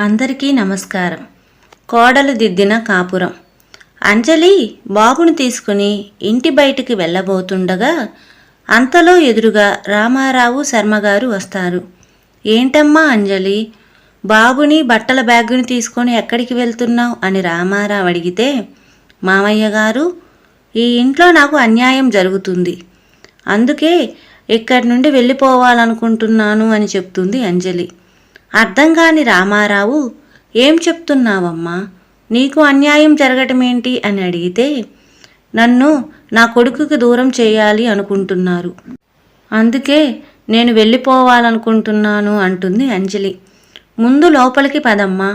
అందరికీ నమస్కారం. కోడలు దిద్దిన కాపురం. అంజలి బాబుని తీసుకుని ఇంటి బయటికి వెళ్ళబోతుండగా అంతలో ఎదురుగా రామారావు శర్మగారు వస్తారు. ఏంటమ్మా అంజలి బాబుని బట్టల బ్యాగుని తీసుకొని ఎక్కడికి వెళ్తున్నావు అని రామారావు అడిగితే మామయ్య గారు ఈ ఇంట్లో నాకు అన్యాయం జరుగుతుంది. అందుకే ఇక్కడి నుండి వెళ్ళిపోవాలనుకుంటున్నాను అని చెప్తుంది అంజలి. అర్థం కాని రామారావు ఏం చెప్తున్నావమ్మా? నీకు అన్యాయం జరగటం ఏంటి అని అడిగితే నన్ను నా కొడుకుకి దూరం చేయాలి అనుకుంటున్నారు. అందుకే నేను వెళ్ళిపోవాలనుకుంటున్నాను అంటుంది అంజలి. ముందు లోపలికి పదమ్మా.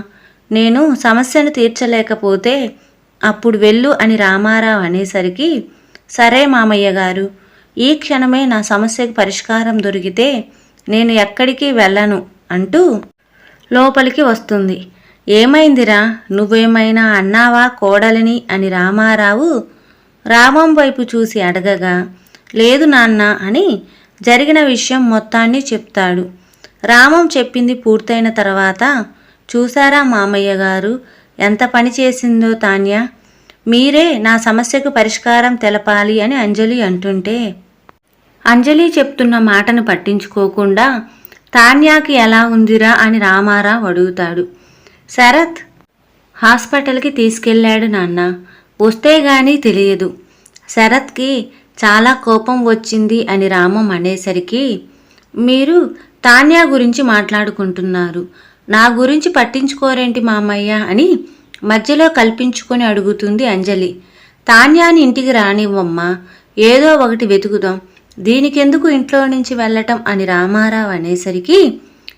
నేను సమస్యను తీర్చలేకపోతే అప్పుడు వెళ్ళు అని రామారావు అనేసరికి సరే మామయ్య గారు ఈ క్షణమే నా సమస్యకు పరిష్కారం దొరికితే నేను ఎక్కడికి వెళ్ళను. అంటూ లోపలికి వస్తుంది. ఏమైందిరా? నువ్వేమైనా అన్నావా కోడలిని? అని రామారావు రామం వైపు చూసి అడగగా లేదు నాన్న అని జరిగిన విషయం మొత్తాన్ని చెప్తాడు. రామం చెప్పింది పూర్తయిన తర్వాత చూసారా మామయ్య గారు? ఎంత పని చేసిందో తాన్య? మీరే నా సమస్యకు పరిష్కారం తెలపాలి అని అంజలి అంటుంటే అంజలి చెప్తున్న మాటను పట్టించుకోకుండా తాన్యాకి ఎలా ఉందిరా అని రామారావు అడుగుతాడు. శరత్ హాస్పిటల్కి తీసుకెళ్ళాడు నాన్న. వస్తే గానీ తెలియదు. శరత్కి చాలా కోపం వచ్చింది అని రామం అనేసరికి మీరు తాన్యా గురించి మాట్లాడుకుంటున్నారు. నా గురించి పట్టించుకోరేంటి మామయ్య అని మధ్యలో కల్పించుకొని అడుగుతుంది అంజలి. తాన్యాని ఇంటికి రానివ్వమ్మా. ఏదో ఒకటి వెతుకుదాం. దీనికెందుకు ఇంట్లో నుంచి వెళ్ళటం అని రామారావు అనేసరికి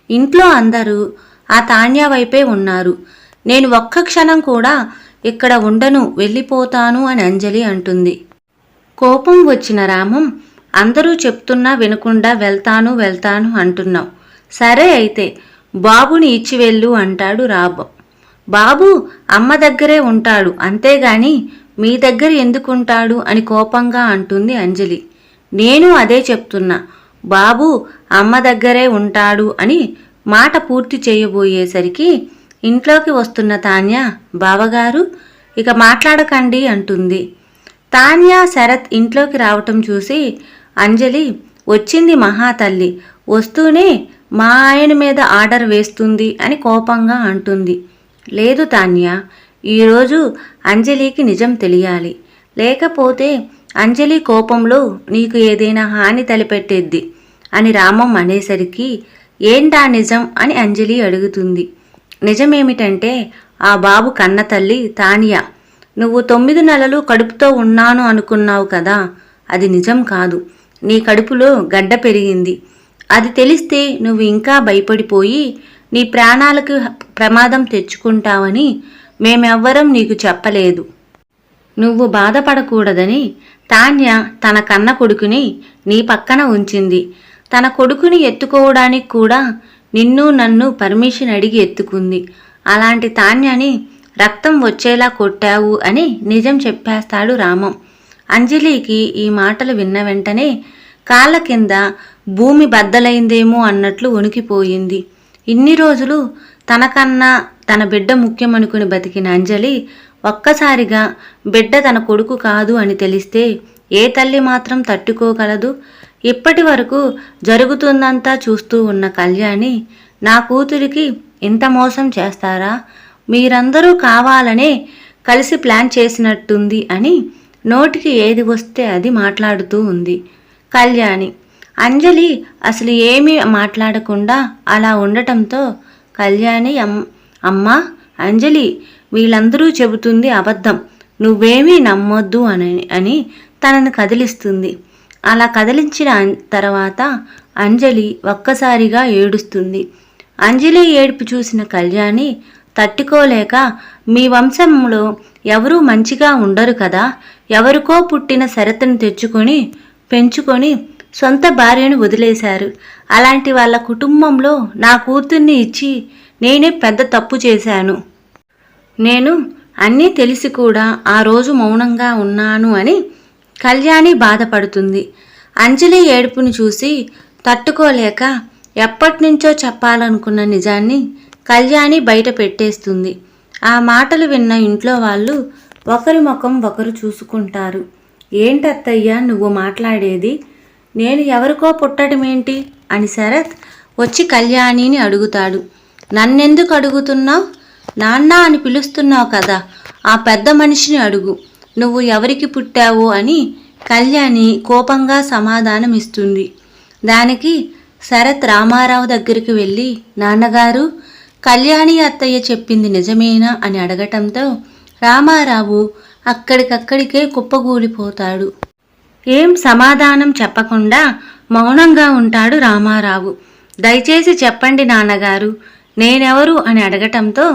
ఇంట్లో అందరూ ఆ తాణ్య వైపే ఉన్నారు. నేను ఒక్క క్షణం కూడా ఇక్కడ ఉండను వెళ్ళిపోతాను అని అంజలి అంటుంది. కోపం వచ్చిన రామం అందరూ చెప్తున్నా వినకుండా వెళ్తాను వెళ్తాను అంటున్నావు. సరే అయితే బాబుని ఇచ్చి వెళ్ళు అంటాడు రాబ. బాబు అమ్మ దగ్గరే ఉంటాడు అంతేగాని మీ దగ్గర ఎందుకుంటాడు అని కోపంగా అంటుంది అంజలి. నేను అదే చెప్తున్నా. బాబు అమ్మ దగ్గరే ఉంటాడు అని మాట పూర్తి చేయబోయేసరికి ఇంట్లోకి వస్తున్న తాన్య బావగారు ఇక మాట్లాడకండి అంటుంది. తాన్య శరత్ ఇంట్లోకి రావటం చూసి అంజలి వచ్చింది మహాతల్లి వస్తూనే మా ఆయన మీద ఆర్డర్ వేస్తుంది అని కోపంగా అంటుంది. లేదు తాన్య ఈరోజు అంజలికి నిజం తెలియాలి. లేకపోతే అంజలి కోపంలో నీకు ఏదైనా హాని తలపెట్టేద్ది అని రామం అనేసరికి ఏంటా నిజం? అని అంజలి అడుగుతుంది. నిజమేమిటంటే ఆ బాబు కన్న తల్లి తానియా. నువ్వు తొమ్మిది నెలలు కడుపుతో ఉన్నాను అనుకున్నావు కదా అది నిజం కాదు. నీ కడుపులో గడ్డ పెరిగింది. అది తెలిస్తే నువ్వు ఇంకా భయపడిపోయి నీ ప్రాణాలకు ప్రమాదం తెచ్చుకుంటావని మేమెవ్వరం నీకు చెప్పలేదు. నువ్వు బాధపడకూడదని తాన్య తన కన్న కొడుకుని నీ పక్కన ఉంచింది. తన కొడుకుని ఎత్తుకోవడానికి కూడా నిన్ను నన్ను పర్మిషన్ అడిగి ఎత్తుకుంది. అలాంటి తాన్యని రక్తం వచ్చేలా కొట్టావు అని నిజం చెప్పేస్తాడు రామం. అంజలికి ఈ మాటలు విన్న వెంటనే కాళ్ళ కింద భూమి బద్దలైందేమో అన్నట్లు ఉనికిపోయింది ఇన్ని రోజులు తనకన్నా తన బిడ్డ ముఖ్యమనుకుని బతికిన అంజలి ఒక్కసారిగా బిడ్డ తన కొడుకు కాదు అని తెలిస్తే ఏ తల్లి మాత్రం తట్టుకోగలదు? ఇప్పటి వరకు జరుగుతుందంతా చూస్తూ ఉన్న కళ్యాణి నా కూతురికి ఇంత మోసం చేస్తారా? మీరందరూ కావాలనే కలిసి ప్లాన్ చేసినట్టుంది అని నోటికి ఏది వస్తే అది మాట్లాడుతూ ఉంది కళ్యాణి. అంజలి అసలు ఏమీ మాట్లాడకుండా అలా ఉండటంతో కళ్యాణి అమ్ అమ్మా అంజలి వీళ్ళందరూ చెబుతుంది అబద్ధం. నువ్వేమీ నమ్మొద్దు అని అని తనను కదిలిస్తుంది. అలా కదిలించిన తర్వాత అంజలి ఒక్కసారిగా ఏడుస్తుంది. అంజలి ఏడుపు చూసిన కళ్యాణి తట్టుకోలేక మీ వంశంలో ఎవరూ మంచిగా ఉండరు కదా. ఎవరికో పుట్టిన శరతను తెచ్చుకొని పెంచుకొని సొంత భార్యను వదిలేశారు. అలాంటి వాళ్ళ కుటుంబంలో నా కూతుర్ని ఇచ్చి నేనే పెద్ద తప్పు చేశాను. నేను అన్నీ తెలిసి కూడా ఆ రోజు మౌనంగా ఉన్నాను అని కళ్యాణి బాధపడుతుంది. అంజలి ఏడుపును చూసి తట్టుకోలేక ఎప్పటినుంచో చెప్పాలనుకున్న నిజాన్ని కళ్యాణి బయట పెట్టేస్తుంది. ఆ మాటలు విన్న ఇంట్లో వాళ్ళు ఒకరి ముఖం ఒకరు చూసుకుంటారు. ఏంటత్తయ్యా నువ్వు మాట్లాడేది? నేను ఎవరికో పుట్టడమేంటి? అని శరత్ వచ్చి కళ్యాణిని అడుగుతాడు. నన్నెందుకు అడుగుతున్నావు? నాన్న అని పిలుస్తున్నావు కదా ఆ పెద్ద మనిషిని అడుగు. నువ్వు ఎవరికి పుట్టావు అని కళ్యాణి కోపంగా సమాధానం ఇస్తుంది దానికి శరత్ రామారావు దగ్గరికి వెళ్ళి నాన్నగారు కళ్యాణి అత్తయ్య చెప్పింది నిజమేనా అని అడగటంతో రామారావు అక్కడికక్కడికే కుప్పగూలిపోతాడు. ఏం సమాధానం చెప్పకుండా మౌనంగా ఉంటాడు రామారావు. దయచేసి చెప్పండి నాన్నగారు నేనెవరు అని అడగటంతో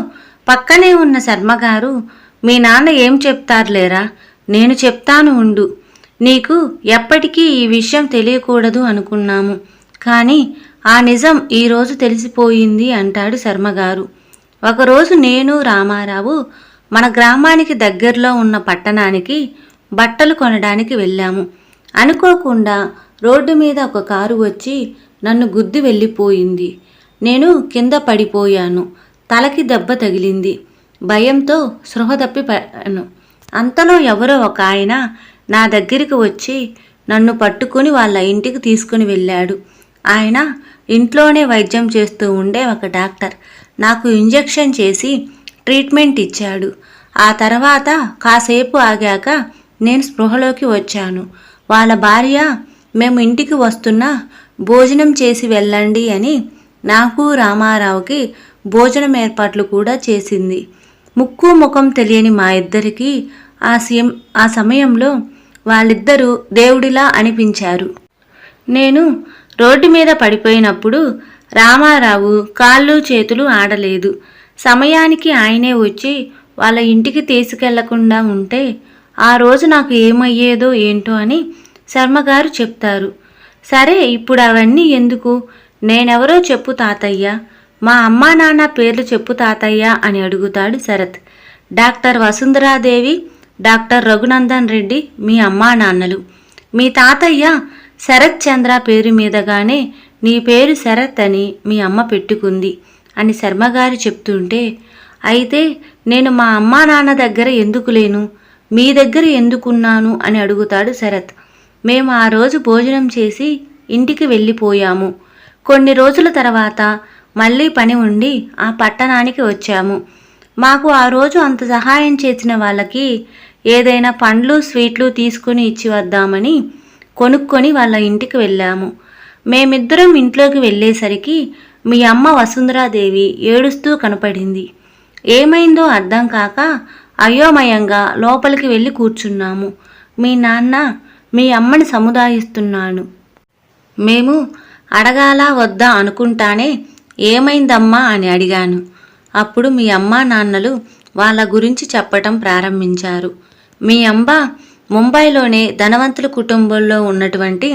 పక్కనే ఉన్న శర్మగారు మీ నాన్న ఏం చెప్తారులేరా? నేను చెప్తాను ఉండు. నీకు ఎప్పటికీ ఈ విషయం తెలియకూడదు అనుకున్నాము. కానీ ఆ నిజం ఈరోజు తెలిసిపోయింది అంటాడు శర్మగారు. ఒకరోజు నేను రామారావు మన గ్రామానికి దగ్గరలో ఉన్న పట్టణానికి బట్టలు కొనడానికి వెళ్ళాము. అనుకోకుండా రోడ్డు మీద ఒక కారు వచ్చి నన్ను గుద్ది వెళ్ళిపోయింది. నేను కింద పడిపోయాను. తలకి దెబ్బ తగిలింది. భయంతో తప్పి తప్పిపోయాను అంతలో ఎవరో ఒక ఆయన నా దగ్గరికి వచ్చి నన్ను పట్టుకుని వాళ్ళ ఇంటికి తీసుకుని వెళ్ళాడు. ఆయన ఇంట్లోనే వైద్యం చేస్తూ ఉండే ఒక డాక్టర్. నాకు ఇంజెక్షన్ చేసి ట్రీట్మెంట్ ఇచ్చాడు. ఆ తర్వాత కాసేపు ఆగాక నేను స్పృహలోకి వచ్చాను. వాళ్ళ భార్య మేము ఇంటికి వస్తున్నా భోజనం చేసి వెళ్ళండి అని నాకు రామారావుకి భోజనం ఏర్పాట్లు కూడా చేసింది. ముక్కు ముఖం తెలియని మా ఇద్దరికి ఆ సీఎం ఆ సమయంలో వాళ్ళిద్దరూ దేవుడిలా అనిపించారు. నేను రోడ్డు మీద పడిపోయినప్పుడు రామారావు కాళ్ళు చేతులు ఆడలేదు. సమయానికి ఆయనే వచ్చి వాళ్ళ ఇంటికి తీసుకెళ్ళకుండా ఉంటే ఆ రోజు నాకు ఏమయ్యేదో ఏంటో అని శర్మగారు చెప్తారు. సరే ఇప్పుడు అవన్నీ ఎందుకు? నేనెవరో చెప్పు తాతయ్య. మా అమ్మా నాన్న పేర్లు చెప్పు తాతయ్య అని అడుగుతాడు శరత్. డాక్టర్ వసుంధరాదేవి డాక్టర్ రఘునందన్ రెడ్డి మీ అమ్మా నాన్నలు. మీ తాతయ్య శరత్ చంద్ర పేరు మీదగానే నీ పేరు శరత్ అని మీ అమ్మ పెట్టుకుంది అని శర్మగారు చెప్తుంటే అయితే నేను మా అమ్మా నాన్న దగ్గర ఎందుకు లేను? మీ దగ్గర ఎందుకున్నాను? అని అడుగుతాడు శరత్. మేము ఆ రోజు భోజనం చేసి ఇంటికి వెళ్ళిపోయాము. కొన్ని రోజుల తర్వాత మళ్ళీ పని ఉండి ఆ పట్టణానికి వచ్చాము. మాకు ఆ రోజు అంత సహాయం చేసిన వాళ్ళకి ఏదైనా పండ్లు స్వీట్లు తీసుకుని ఇచ్చి వద్దామని కొనుక్కొని వాళ్ళ ఇంటికి వెళ్ళాము. మేమిద్దరం ఇంట్లోకి వెళ్ళేసరికి మీ అమ్మ వసుంధరాదేవి ఏడుస్తూ కనపడింది. ఏమైందో అర్థం కాక అయోమయంగా లోపలికి వెళ్ళి కూర్చున్నాము. మీ నాన్న మీ అమ్మని సముదాయిస్తున్నాను మేము అడగాలా వద్దా అనుకుంటానే ఏమైందమ్మా అని అడిగాను. అప్పుడు మీ అమ్మా నాన్నలు వాళ్ళ గురించి చెప్పటం ప్రారంభించారు. మీ అమ్మ ముంబైలోనే ధనవంతుల కుటుంబంలో ఉన్నటువంటి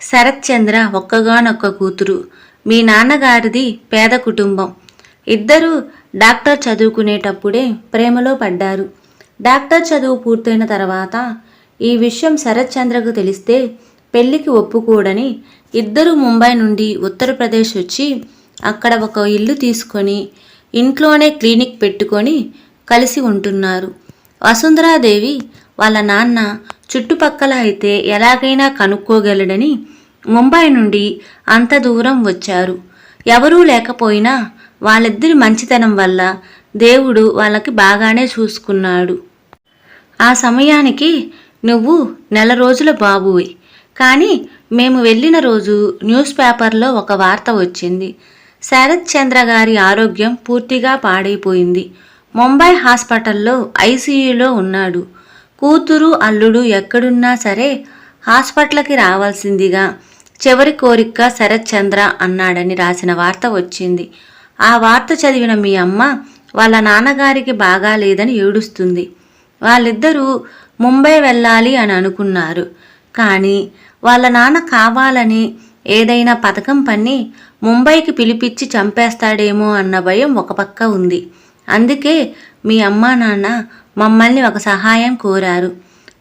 శరత్చంద్ర ఒక్కగానొక్క కూతురు. మీ నాన్నగారిది పేద కుటుంబం. ఇద్దరూ డాక్టర్ చదువుకునేటప్పుడే ప్రేమలో పడ్డారు. డాక్టర్ చదువు పూర్తయిన తర్వాత ఈ విషయం శరత్ చంద్రకు తెలిస్తే పెళ్ళికి ఒప్పుకోడని ఇద్దరు ముంబై నుండి ఉత్తరప్రదేశ్ వచ్చి అక్కడ ఒక ఇల్లు తీసుకొని ఇంట్లోనే క్లినిక్ పెట్టుకొని కలిసి ఉంటున్నారు. వసుంధరాదేవి వాళ్ళ నాన్న చుట్టుపక్కల అయితే ఎలాగైనా కనుక్కోగలడని ముంబై నుండి అంత దూరం వచ్చారు. ఎవరూ లేకపోయినా వాళ్ళిద్దరి మంచితనం వల్ల దేవుడు వాళ్ళకి బాగానే చూసుకున్నాడు. ఆ సమయానికి నువ్వు నెల రోజుల బాబువి. కానీ మేము వెళ్ళిన రోజు న్యూస్ పేపర్లో ఒక వార్త వచ్చింది. శరత్ చంద్ర గారి ఆరోగ్యం పూర్తిగా పాడైపోయింది. ముంబై హాస్పిటల్లో ఐసీయూలో ఉన్నాడు. కూతురు అల్లుడు ఎక్కడున్నా సరే హాస్పిటల్కి రావాల్సిందిగా చివరి కోరిక శరత్ చంద్ర అన్నాడని రాసిన వార్త వచ్చింది. ఆ వార్త చదివిన మీ అమ్మ వాళ్ళ నాన్నగారికి బాగాలేదని ఏడుస్తుంది. వాళ్ళిద్దరూ ముంబై వెళ్ళాలి అని అనుకున్నారు. కానీ వాళ్ళ నాన్న కావాలని ఏదైనా పథకం పన్ని ముంబైకి పిలిపించి చంపేస్తాడేమో అన్న భయం ఒక పక్క ఉంది. అందుకే మీ అమ్మా నాన్న మమ్మల్ని ఒక సహాయం కోరారు.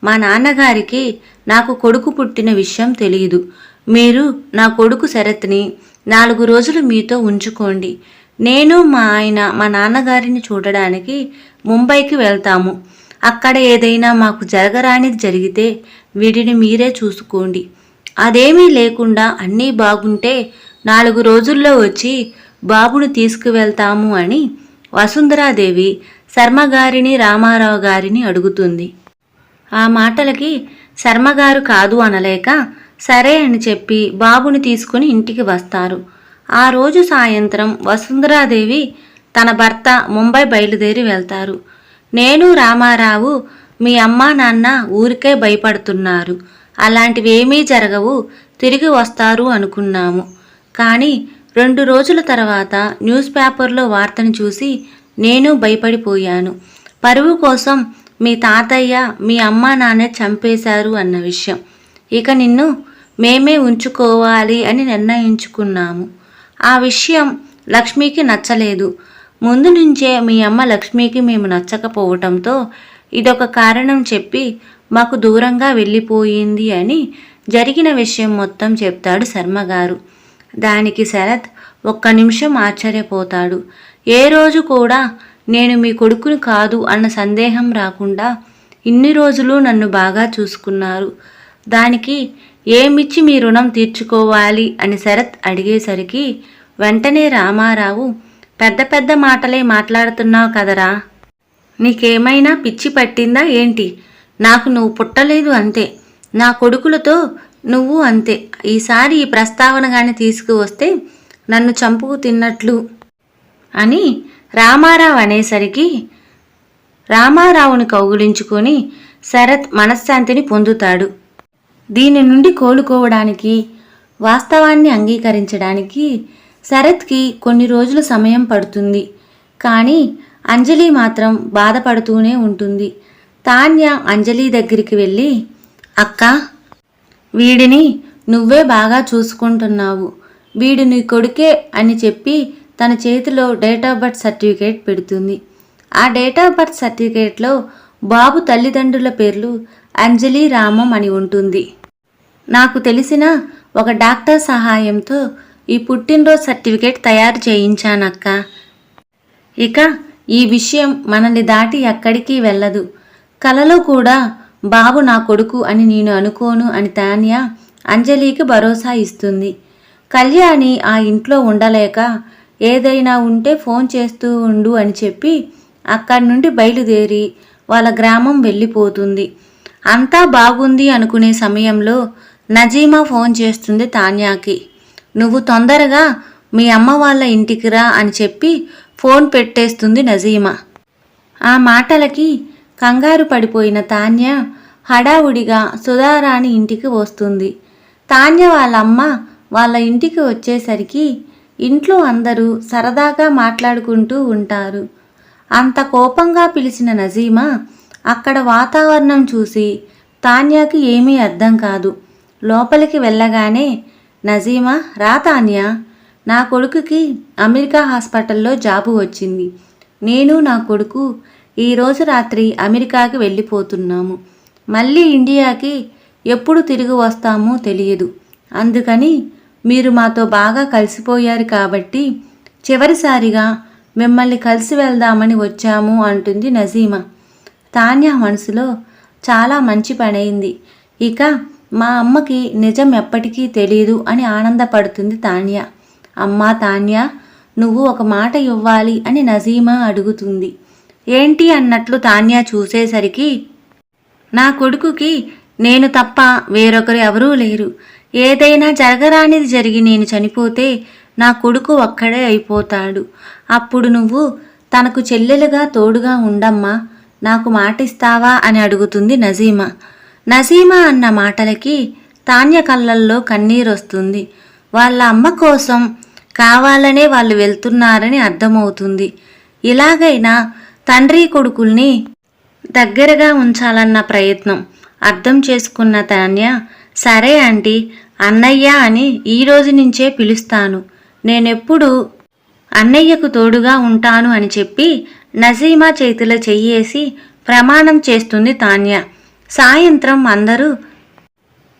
మా నాన్నగారికి నాకు కొడుకు పుట్టిన విషయం తెలియదు మీరు నా కొడుకు శరత్ని నాలుగు రోజులు మీతో ఉంచుకోండి. నేను మా ఆయన మా నాన్నగారిని చూడడానికి ముంబైకి వెళ్తాము. అక్కడ ఏదైనా మాకు జరగరానిది జరిగితే వీడిని మీరే చూసుకోండి. అదేమీ లేకుండా అన్నీ బాగుంటే నాలుగు రోజుల్లో వచ్చి బాబును తీసుకువెళ్తాము అని వసుంధరాదేవి శర్మగారిని రామారావు గారిని అడుగుతుంది. ఆ మాటలకి శర్మగారు కాదు అనలేక సరే అని చెప్పి బాబుని తీసుకుని ఇంటికి వస్తారు. ఆ రోజు సాయంత్రం వసుంధరాదేవి తన భర్త ముంబై బయలుదేరి వెళ్తారు. నేను రామారావు మీ అమ్మా నాన్న ఊరికే భయపడుతున్నారు. అలాంటివి ఏమీ జరగవు. తిరిగి వస్తారు అనుకున్నాము. కానీ రెండు రోజుల తర్వాత న్యూస్ పేపర్లో వార్తను చూసి నేను భయపడిపోయాను. పరువు కోసం మీ తాతయ్య మీ అమ్మా నాన్న చంపేశారు అన్న విషయం. ఇక నిన్ను మేమే ఉంచుకోవాలి అని నిర్ణయించుకున్నాము. ఆ విషయం లక్ష్మికి నచ్చలేదు. ముందు నుంచే మీ అమ్మ లక్ష్మికి మేము నచ్చకపోవటంతో ఇదొక కారణం చెప్పి మాకు దూరంగా వెళ్ళిపోయింది అని జరిగిన విషయం మొత్తం చెప్తాడు శర్మగారు దానికి శరత్ ఒక్క నిమిషం ఆశ్చర్యపోతాడు. ఏ రోజు కూడా నేను మీ కొడుకుని కాదు అన్న సందేహం రాకుండా ఇన్ని రోజులు నన్ను బాగా చూసుకున్నారు. దానికి ఏమిచ్చి మీ రుణం తీర్చుకోవాలి అని శరత్ అడిగేసరికి వెంటనే రామారావు పెద్ద పెద్ద మాటలే మాట్లాడుతున్నావు కదరా. నీకేమైనా పిచ్చి పట్టిందా ఏంటి? నాకు నువ్వు పుట్టలేదు అంతే. నా కొడుకులతో నువ్వు అంతే. ఈసారి ఈ ప్రస్తావన కానీ తీసుకువస్తే నన్ను చంపుకు తిన్నట్లు. అని రామారావు అనేసరికి రామారావుని కౌగులించుకొని శరత్ మనశ్శాంతిని పొందుతాడు. దీని నుండి కోలుకోవడానికి వాస్తవాన్ని అంగీకరించడానికి శరత్కి కొన్ని రోజులు సమయం పడుతుంది. కానీ అంజలి మాత్రం బాధపడుతూనే ఉంటుంది. తాన్య అంజలి దగ్గరికి వెళ్ళి అక్క వీడిని నువ్వే బాగా చూసుకుంటున్నావు. వీడు నీ కొడుకే అని చెప్పి తన చేతిలో డేట్ ఆఫ్ బర్త్ సర్టిఫికేట్ పెడుతుంది. ఆ డేట్ ఆఫ్ బర్త్ సర్టిఫికేట్లో బాబు తల్లిదండ్రుల పేర్లు అంజలి రామం అని ఉంటుంది. నాకు తెలిసిన ఒక డాక్టర్ సహాయంతో ఈ పుట్టినరోజు సర్టిఫికేట్ తయారు చేయించానక్క. ఇక ఈ విషయం మనల్ని దాటి ఎక్కడికి వెళ్ళదు. కలలో కూడా బాబు నా కొడుకు అని నేను అనుకోను అని తాన్య అంజలికి భరోసా ఇస్తుంది. కళ్యాణి ఆ ఇంట్లో ఉండలేక ఏదైనా ఉంటే ఫోన్ చేస్తూ ఉండు అని చెప్పి అక్కడి నుండి బయలుదేరి వాళ్ళ గ్రామం వెళ్ళిపోతుంది. అంతా బాగుంది అనుకునే సమయంలో నజీమా ఫోన్ చేస్తుంది తాన్యాకి. నువ్వు తొందరగా మీ అమ్మ వాళ్ళ ఇంటికి రా అని చెప్పి ఫోన్ పెట్టేస్తుంది నజీమా. ఆ మాటలకి కంగారు పడిపోయిన తాన్య హడావుడిగా సుధారాణి ఇంటికి వస్తుంది. తాన్య వాళ్ళ అమ్మ వాళ్ళ ఇంటికి వచ్చేసరికి ఇంట్లో అందరూ సరదాగా మాట్లాడుకుంటూ ఉంటారు. అంత కోపంగా పిలిచిన నజీమా అక్కడ వాతావరణం చూసి తాన్యాకి ఏమీ అర్థం కాదు. లోపలికి వెళ్ళగానే నజీమా రా తాన్య. నా కొడుకుకి అమెరికా హాస్పిటల్లో జాబు వచ్చింది. నేను నా కొడుకు ఈరోజు రాత్రి అమెరికాకి వెళ్ళిపోతున్నాము. మళ్ళీ ఇండియాకి ఎప్పుడు తిరిగి వస్తామో తెలియదు. అందుకని మీరు మాతో బాగా కలిసిపోయారు కాబట్టి చివరిసారిగా మిమ్మల్ని కలిసి వెళ్దామని వచ్చాము అంటుంది నజీమా. తాన్య మనసులో చాలా మంచి పనైంది ఇక మా అమ్మకి నిజం ఎప్పటికీ తెలియదు అని ఆనందపడుతుంది తాన్య. అమ్మా తాన్య నువ్వు ఒక మాట ఇవ్వాలి అని నజీమా అడుగుతుంది. ఏంటి అన్నట్లు తాన్య చూసేసరికి నా కొడుకుకి నేను తప్ప వేరొకరు ఎవరూ లేరు. ఏదైనా జరగరానిది జరిగి నేను చనిపోతే నా కొడుకు ఒక్కడే అయిపోతాడు. అప్పుడు నువ్వు తనకు చెల్లెలుగా తోడుగా ఉండమ్మా నాకు మాటిస్తావా అని అడుగుతుంది నజీమా. నజీమా అన్న మాటలకి తాన్య కళ్ళల్లో కన్నీరొస్తుంది. వాళ్ళ అమ్మ కోసం కావాలనే వాళ్ళు వెళ్తున్నారని అర్థమవుతుంది. ఇలాగైనా తండ్రి కొడుకుల్ని దగ్గరగా ఉంచాలన్న ప్రయత్నం అర్థం చేసుకున్న తాన్య సరే ఆంటీ అన్నయ్య అని ఈ రోజు నుంచే పిలుస్తాను. నేనెప్పుడు అన్నయ్యకు తోడుగా ఉంటాను అని చెప్పి నజీమా చేతుల చెయ్యేసి ప్రమాణం చేస్తుంది తాన్య. సాయంత్రం అందరూ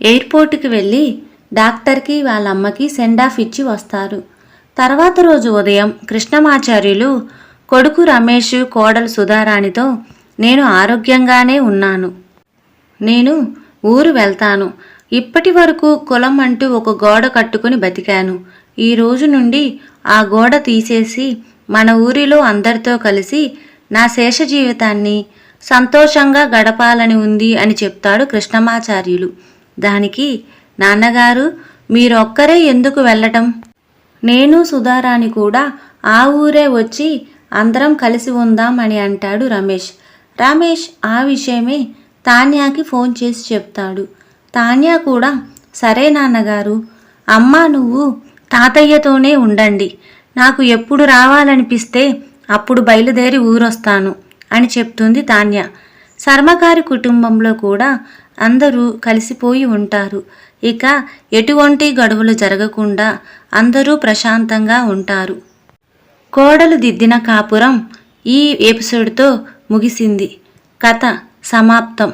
ఎయిర్పోర్ట్కి వెళ్ళి డాక్టర్కి వాళ్ళ అమ్మకి సెండ్ ఆఫ్ ఇచ్చి వస్తారు. తర్వాత రోజు ఉదయం కృష్ణమాచార్యులు కొడుకు రమేష్ కోడలు సుధారాణితో నేను ఆరోగ్యంగానే ఉన్నాను. నేను ఊరు వెళ్తాను. ఇప్పటి వరకు కులం అంటూ ఒక గోడ కట్టుకుని బతికాను. ఈ రోజు నుండి ఆ గోడ తీసేసి మన ఊరిలో అందరితో కలిసి నా శేష జీవితాన్ని సంతోషంగా గడపాలని ఉంది అని చెప్తాడు కృష్ణమాచార్యులు. దానికి నాన్నగారు మీరొక్కరే ఎందుకు వెళ్ళటం? నేను సుధారాణి కూడా ఆ ఊరే వచ్చి అందరం కలిసి ఉందాం అని అంటాడు రమేష్. రమేష్ ఆ విషయమే తాన్యాకి ఫోన్ చేసి చెప్తాడు. తాన్యా కూడా సరే నాన్నగారు అమ్మ నువ్వు తాతయ్యతోనే ఉండండి. నాకు ఎప్పుడు రావాలనిపిస్తే అప్పుడు బయలుదేరి ఊరొస్తాను అని చెప్తుంది తాన్య. శర్మగారి కుటుంబంలో కూడా అందరూ కలిసిపోయి ఉంటారు. ఇక ఎటువంటి గడువులు జరగకుండా అందరూ ప్రశాంతంగా ఉంటారు. కోడలు దిద్దిన కాపురం ఈ ఎపిసోడ్తో ముగిసింది. కథ సమాప్తం.